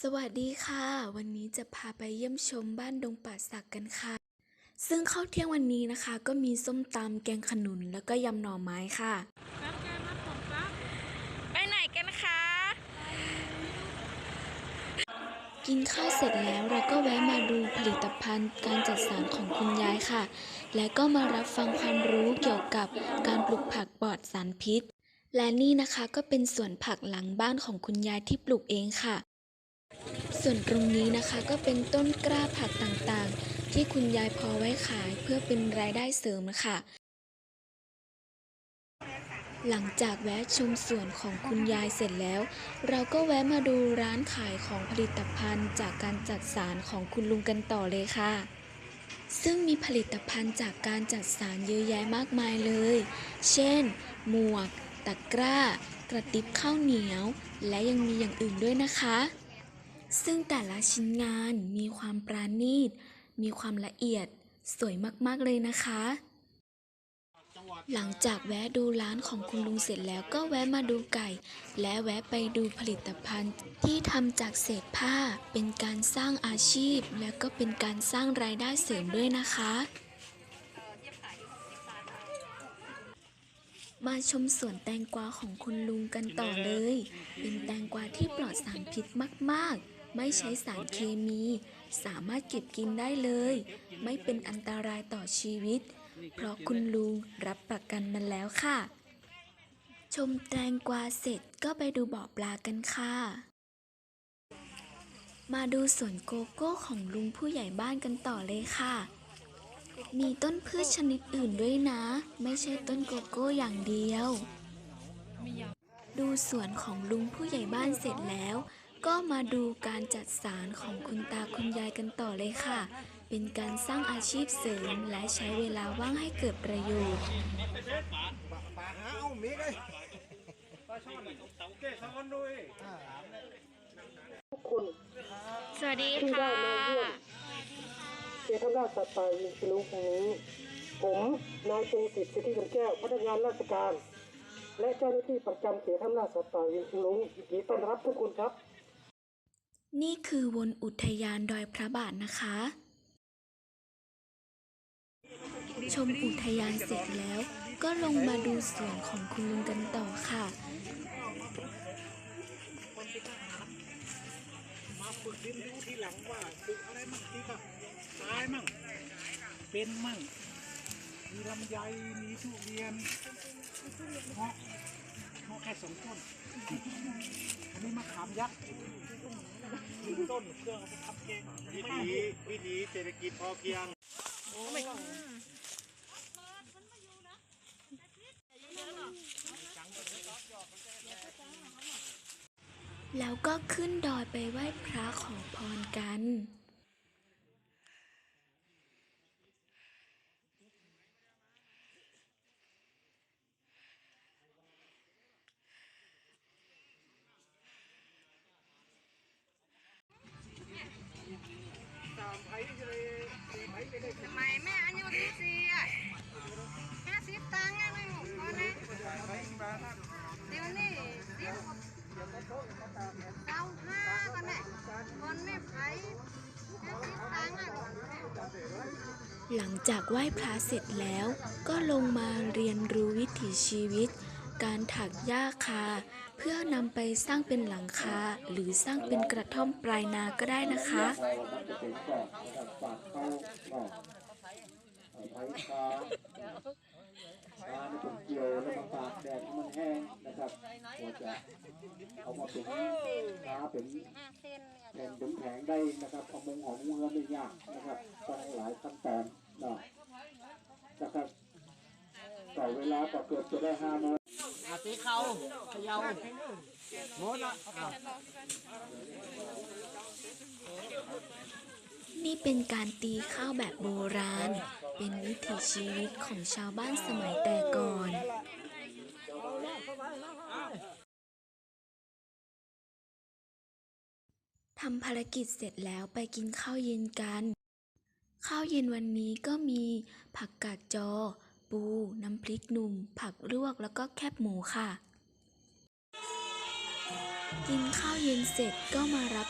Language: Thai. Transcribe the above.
สวัสดีค่ะ วันนี้จะพาไปเยี่ยมชมบ้านดงป่าสักกันค่ะ ซึ่งข้าวเที่ยงวันนี้นะคะ ก็มีส้มตำแกงขนุนแล้วก็ยำหน่อไม้ค่ะครับแกรับผมครับไปไหนกันคะ กินข้าวเสร็จแล้วเราก็แวะมาดูผลิตภัณฑ์การจัดสารของคุณยายค่ะ และก็มารับฟังความรู้เกี่ยวกับการปลูกผักปลอดสารพิษ และนี่นะคะก็เป็นสวนผักหลังบ้านของคุณยายที่ปลูกเองค่ะ ส่วนตรงนี้นะคะก็เป็นต้นกล้าผักต่างๆ ที่คุณยายพอไว้ขายเพื่อเป็นรายได้เสริมค่ะ หลังจากแวะชมสวนของคุณยายเสร็จแล้ว เราก็แวะมาดูร้านขายของผลิตภัณฑ์จากการจัดสารของคุณลุงกันต่อเลยค่ะ ซึ่งมีผลิตภัณฑ์จากการจัดสารเยอะแยะมากมายเลย เช่น หมวก ตะกร้า กระติบข้าวเหนียว และยังมีอย่างอื่นด้วยนะคะ ซึ่งแต่ละชิ้นงานมีความปราณีต มีความละเอียด สวยมาก ๆ เลยนะคะ หลังจากแวะดูร้านของคุณลุงเสร็จแล้วก็แวะมาดูไก่ และแวะไปดูผลิตภัณฑ์ที่ทำจากเศษผ้า เป็นการสร้างอาชีพ และก็เป็นการสร้างรายได้เสริมด้วยนะคะมาชมสวนแตงกวาของคุณลุงกันต่อเลย เป็นแตงกวาที่ปลอดสารพิษมาก ๆ ไม่ใช้สารเคมี สามารถเก็บกินได้เลย ไม่เป็นอันตรายต่อชีวิต เพราะคุณลุงรับประกันมันแล้วค่ะ ชมแตงกวาเสร็จก็ไปดูบ่อปลากันค่ะ มาดูสวนโกโก้ของลุงผู้ใหญ่บ้านกันต่อเลยค่ะ มีต้นพืชชนิดอื่นด้วยนะ ไม่ใช่ต้นโกโก้อย่างเดียว ดูสวนของลุงผู้ใหญ่บ้านเสร็จแล้ว ก็มาดูการจัดสารของคุณตาคุณยายกันต่อเลยค่ะ เป็นการสร้างอาชีพเสริมและใช้เวลาว่างให้เกิดประโยชน์ปลาหาเอามีเลยสวัสดีที่ได้ค่ะ มาเยี่ยมเขตอำนาจสัตว์ป่าอินทรุแห่งนี้ ผมนายเชงสิทธิ์สิทธิกันแก้วพนักงานราชการ และเจ้าหน้าที่ประจำเขตอำนาจสัตว์ป่าอินทรุยินดีต้อนรับทุกคนครับ นี่คือวนอุทยานดอยพระบาทนะคะ ชมอุทยานเสร็จแล้ว ก็ลงมาดูสวนของคุณลุงกันต่อค่ะ มาฝึกเรียนรู้ทีหลังว่าฝึกอะไรมั่งที่ก็ตายมั่ง เป็นมั่ง มีลำไยมีทุเรียนเงาะ เงาะแค่สองต้น อันนี้มะขามยักษ์หนึ่งต้นเพื่อเอาไปทำแกงวิถีวิถีเศรษฐกิจพอเพียงแล้วก็ขึ้นดอยไปไหว้พระขอพรกัน หลังจากไหว้พระเสร็จแล้วก็ลงมาเรียนรู้วิถีชีวิต การถักหญ้าคา เพื่อนำไปสร้างเป็นหลังคา หรือสร้างเป็นกระท่อมปลายนาก็ได้นะคะปลาในถุงเกี่ยวแล้วมาตากแดดให้มันแห้งนะครับกว่าจะเอามาเป็นปลาเป็นห้า เซนเนี่ยแผ่นเป็นแผงได้นะครับเอามงหอมเมือไม่ยากนะครับต้องหลายขั้นตอนเนาะนะครับต่อเวลาต่อเกือบจะได้ห้าโมงอาตีเขาเขยาโมดละนี่เป็นการตีข้าวแบบโบราณ เป็นวิถีชีวิตของชาวบ้านสมัยแต่ก่อน ทำภารกิจเสร็จแล้วไปกินข้าวเย็นกัน ข้าวเย็นวันนี้ก็มีผักกาดจอ ปู น้ำพริกหนุ่ม ผักลวกแล้วก็แคบหมูค่ะ กินข้าวเย็นเสร็จก็มารับ